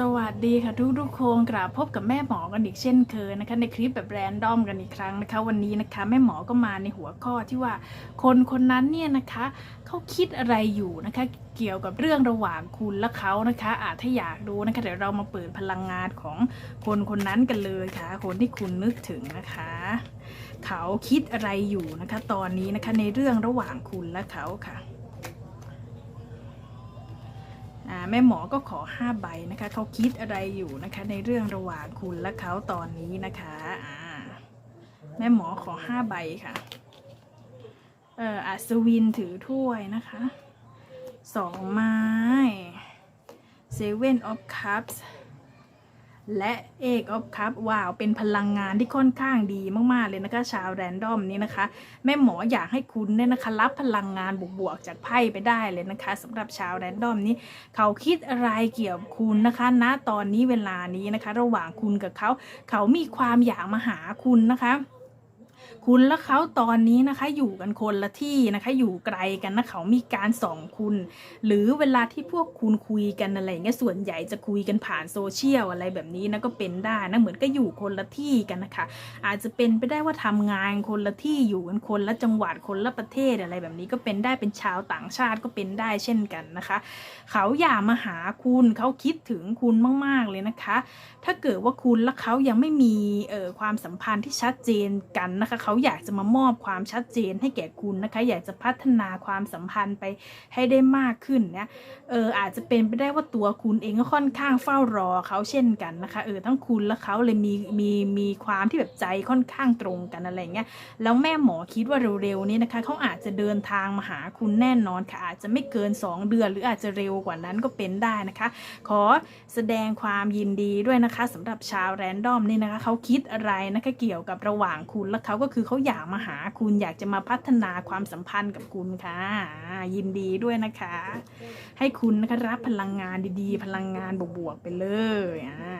สวัสดีค่ะทุกทุกๆคนกราบพบกับแม่หมอกันอีกเช่นเคยนะคะในคลิปแบบแรนดอมกันอีกครั้งนะคะ วันนี้นะคะแม่หมอก็มาในหัวข้อที่ว่าคนคนนั้นเนี่ยนะคะเขาคิดอะไรอยู่นะคะเกี่ยวกับเรื่องระหว่างคุณและเขานะคะ อาจถ้าอยากดูนะคะเดี๋ยวเรามาเปิดพลังงานของคนคนนั้นกันเลยค่ะ คนที่คุณนึกถึงนะคะ เขาคิดอะไรอยู่นะคะ ตอนนี้นะคะในเรื่องระหว่างคุณและเขาค่ะอ่า แม่หมอก็ขอห้าใบนะคะเขาคิดอะไรอยู่นะคะในเรื่องระหว่างคุณและเขาตอนนี้นะคะแม่หมอขอห้าใบค่ะเอ่ออัศวินถือถ้วยนะคะสองไม้ Seven of Cups และ Eight of Cups ว้าวเป็นพลังงานที่ค่อนข้างดีมากๆเลยนะคะ ชาวแรนดอมนี้นะคะ แม่หมออยากให้คุณเนี่ยนะคะ รับพลังงานบวกๆจากไพ่ไปได้เลยนะคะสำหรับชาวแรนดอมนี้ เขาคิดอะไรเกี่ยวกับคุณนะคะณตอนนี้เวลานี้นะคะ ระหว่างคุณกับเขา เขามีความอยากมาหาคุณนะคะ คุณและเขาตอนนี้นะคะอยู่กันคนละที่นะคะ อยู่ไกลกันนะเขามีการส่องคุณ หรือเวลาที่พวกคุณคุยกันอะไรเงี้ยส่วนใหญ่จะคุยกันผ่านโซเชียลอะไรแบบนี้นะก็เป็นได้นะเหมือนก็อยู่คนละที่กันนะคะ อาจจะเป็นไปได้ว่าทำงานคนละที่อยู่กันคนละจังหวัดคนละประเทศอะไรแบบนี้ก็เป็นได้เป็นชาวต่างชาติก็เป็นได้เช่นกันนะคะ เขาอยากมาหาคุณเขาคิดถึงคุณมาก ๆ เลยนะคะ ถ้าเกิดว่าคุณและเขายังไม่มีเอ่อความสัมพันธ์ที่ชัดเจนกันนะคะเขาอยากจะมามอบความชัดเจนให้แก่คุณนะคะ อยากจะพัฒนาความสัมพันธ์ไปให้ได้มากขึ้นเนี่ยเอออาจจะเป็นไปได้ว่าตัวคุณเองก็ค่อนข้างเฝ้ารอเขาเช่นกันนะคะเออทั้งคุณและเขาเลยมีมีมีความที่แบบใจค่อนข้างตรงกันอะไรเงี้ยแล้วแม่หมอคิดว่าเร็วๆนี้นะคะเขาอาจจะเดินทางมาหาคุณแน่นอนค่ะ อาจจะไม่เกิน 2 เดือน หรืออาจจะเร็วกว่านั้นก็เป็นได้นะคะ ขอแสดงความยินดีด้วยนะคะสำหรับชาวแรนดอมนี่นะคะเขาคิดอะไรนะคะเกี่ยวกับระหว่างคุณและเขาก็คือเขาอยากมาหาคุณอยากจะมาพัฒนาความสัมพันธ์กับคุณค่ะอ่ายินดีด้วยนะคะ ให้คุณนะคะรับพลังงานดีๆ พลังงานบวกๆไปเลยอ่า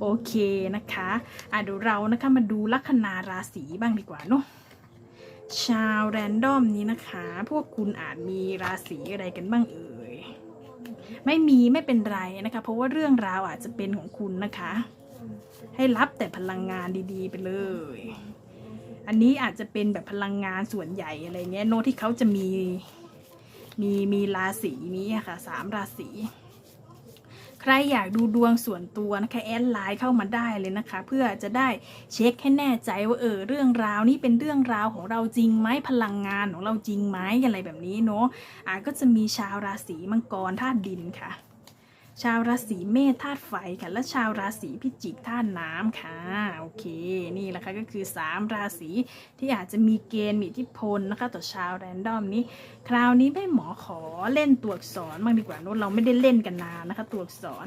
โอเคนะคะอะเดี๋ยวเรานะคะมาดูลัคนาราศีบ้างดีกว่าเนาะชาวแรนดอมนี้นะคะ พวกคุณอาจมีราศีอะไรกันบ้างเอ่ย ไม่มีไม่เป็นไรนะคะ เพราะว่าเรื่องราวอาจจะเป็นของคุณนะคะ ให้รับแต่พลังงานดีๆไปเลย อันนี้อาจจะเป็นแบบพลังงานส่วนใหญ่อะไรเงี้ยโน้ตที่เขาจะมีมีมีราศีนี้ค่ะสามราศีใครอยากดูดวงส่วนตัวนะคะแอดไลน์เข้ามาได้เลยนะคะ เพื่อจะได้เช็คให้แน่ใจว่าเออเรื่องราวนี้เป็นเรื่องราวของเราจริงไหมพลังงานของเราจริงไหมอะไรแบบนี้เนาะอะก็จะมีชาวราศีมังกรธาตุดินค่ะ ชาวราศีเมษธาตุไฟค่ะ และชาวราศีพิจิกธาตุน้ำค่ะโอเคนี่แหละค่ะก็คือ 3 ราศีที่อาจจะมีเกณฑ์มีอิทธิพลนะคะ ต่อชาวแรนดอมนี้ คราวนี้แม่หมอขอเล่นตัวอักษรบ้างดีกว่าเนอะเราไม่ได้เล่นกันนานนะคะ ตัวอักษร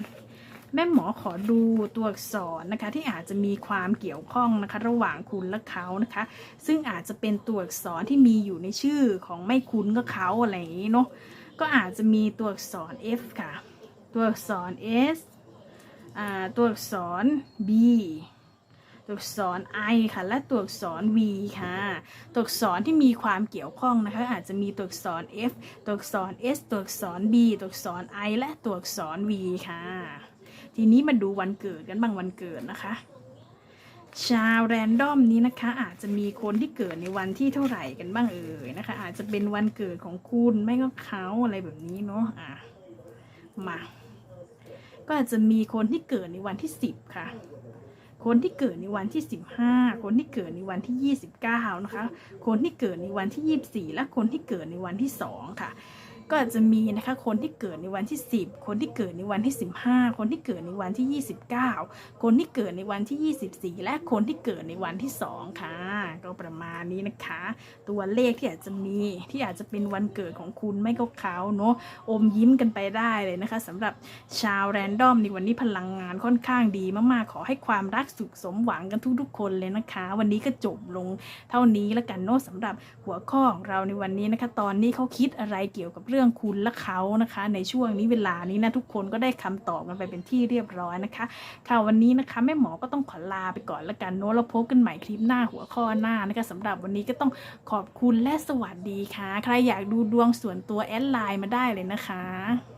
แม่หมอขอดูตัวอักษรนะคะ ที่อาจจะมีความเกี่ยวข้องนะคะ ระหว่างคุณและเขานะคะ ซึ่งอาจจะเป็นตัวอักษรที่มีอยู่ในชื่อของไม่คุณก็เขาอะไรอย่างนี้เนาะก็อาจจะมีตัวอักษร F ค่ะ ตัวอักษร S อ่าตัวอักษร B ตัวอักษร I ค่ะ และตัวอักษร V ค่ะ ตัวอักษรที่มีความเกี่ยวข้องนะคะ อาจจะมีตัวอักษร F ตัวอักษร S ตัวอักษร B ตัวอักษร I และตัวอักษร V ค่ะ ทีนี้มาดูวันเกิดกันบ้างวันเกิดนะคะ ชาวแรนดอมนี้นะคะ อาจจะมีคนที่เกิดในวันที่เท่าไหร่กันบ้างเอ่ยนะคะ อาจจะเป็นวันเกิดของคุณไม่ก็เขาอะไรแบบนี้เนาะอะมา ก็อาจจะมีคนที่เกิดในวันที่สิบค่ะ คนที่เกิดในวันที่สิบห้าคนที่เกิดในวันที่ยี่สิบเก้านะคะ คนที่เกิดในวันที่ยี่สี่และคนที่เกิดในวันที่สองค่ะ ก็อาจจะมีนะคะคนที่เกิดในวันที่ 10 คนที่เกิดในวันที่ 15 คนที่เกิดในวันที่ 29 คนที่เกิดในวันที่ 24 และคนที่เกิดในวันที่ 2 ค่ะ ก็ประมาณนี้นะคะ ตัวเลขที่อาจจะมีที่อาจจะเป็นวันเกิดของคุณไม่ก็เขาเนาะอมยิ้มกันไปได้เลยนะคะสำหรับชาวแรนดอมในวันนี้พลังงานค่อนข้างดีมากๆ ขอให้ความรักสุขสมหวังกันทุกๆ คนเลยนะคะ วันนี้ก็จบลงเท่านี้แล้วกันเนาะสำหรับหัวข้อของเราในวันนี้นะคะ ตอนนี้เขาคิดอะไรเกี่ยวกับเรื่องคุณและเขานะคะ ในช่วงนี้เวลานี้นะทุกคนก็ได้คำตอบกันไปเป็นที่เรียบร้อยนะคะค่ะวันนี้นะคะแม่หมอก็ต้องขอลาไปก่อนแล้วกันเนาะแล้วพบกันใหม่คลิปหน้าหัวข้อหน้านะคะสำหรับวันนี้ก็ต้องขอบคุณและสวัสดีค่ะ ใครอยากดูดวงส่วนตัวแอดไลน์มาได้เลยนะคะ